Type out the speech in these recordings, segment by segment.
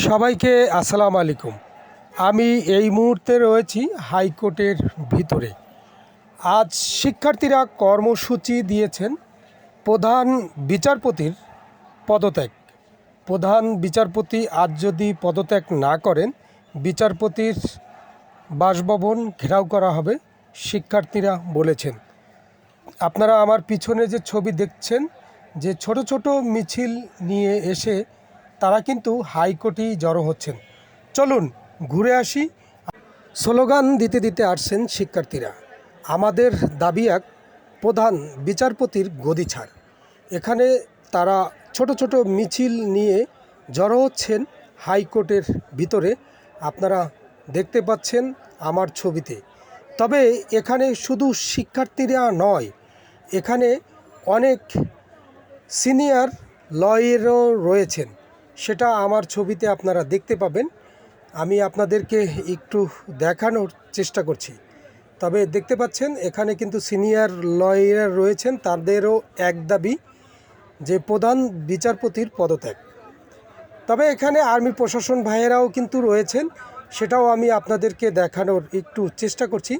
সবাইকে আসসালামু আলাইকুম। আমি এই মুহূর্তে রয়েছি হাইকোর্টের ভিতরে। আজ শিক্ষার্থীরা কর্মসূচি দিয়েছেন প্রধান বিচারপতির পদত্যাগ। প্রধান বিচারপতি আজ যদি পদত্যাগ না করেন, বিচারপতির বাসভবন ঘেরাও করা হবে, শিক্ষার্থীরা বলেছেন। আপনারা আমার পিছনে যে ছবি দেখছেন, যে ছোট ছোট মিছিল নিয়ে এসে তারা কিন্তু হাইকোর্টেই জড়ো হচ্ছেন। চলুন ঘুরে আসি। স্লোগান দিতে দিতে আসছেন শিক্ষার্থীরা। আমাদের দাবি এক, প্রধান বিচারপতির গদি ছাড়। এখানে তারা ছোট ছোট মিছিল নিয়ে জড়ো হচ্ছেন হাইকোর্টের ভিতরে। আপনারা দেখতে পাচ্ছেন আমার ছবিতে। তবে এখানে শুধু শিক্ষার্থীরা নয়, এখানে অনেক সিনিয়র লয়েরও রয়েছেন। সেটা আমার ছবিতে আপনারা দেখতে পাবেন। আমি আপনাদেরকে একটু দেখানোর চেষ্টা করছি। তবে দেখতে পাচ্ছেন, এখানে কিন্তু সিনিয়র লয়ার রয়েছেন, তাদেরও এক দাবি যে প্রধান বিচারপতির পদত্যাগ। তবে এখানে আর্মি প্রশাসন ভাইয়েরাও কিন্তু রয়েছেন, সেটাও আমি আপনাদেরকে দেখানোর একটু চেষ্টা করছি।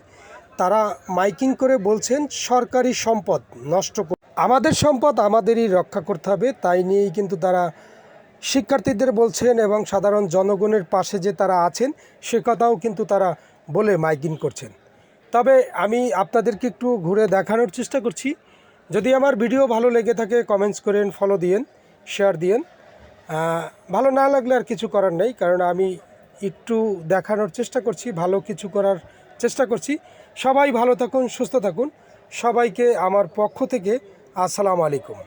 তারা মাইকিং করে বলছেন, সরকারি সম্পদ নষ্ট আমাদের সম্পদ আমাদেরই রক্ষা করতে হবে, তাই নিয়েই কিন্তু তারা শিক্ষার্থীদের বলছেন এবং সাধারণ জনগণের পাশে যে তারা আছেন, সে কথাও কিন্তু তারা বলে মাইকিং করছেন। তবে আমি আপনাদেরকে একটু ঘুরে দেখানোর চেষ্টা করছি। যদি আমার ভিডিও ভালো লেগে থাকে কমেন্টস করেন ফলো দিয়েন শেয়ার দিয়েন। ভালো না লাগলে আর কিছু করার নেই, কারণ আমি একটু দেখানোর চেষ্টা করছি, ভালো কিছু করার চেষ্টা করছি। সবাই ভালো থাকুন, সুস্থ থাকুন। সবাইকে আমার পক্ষ থেকে আসসালামু আলাইকুম।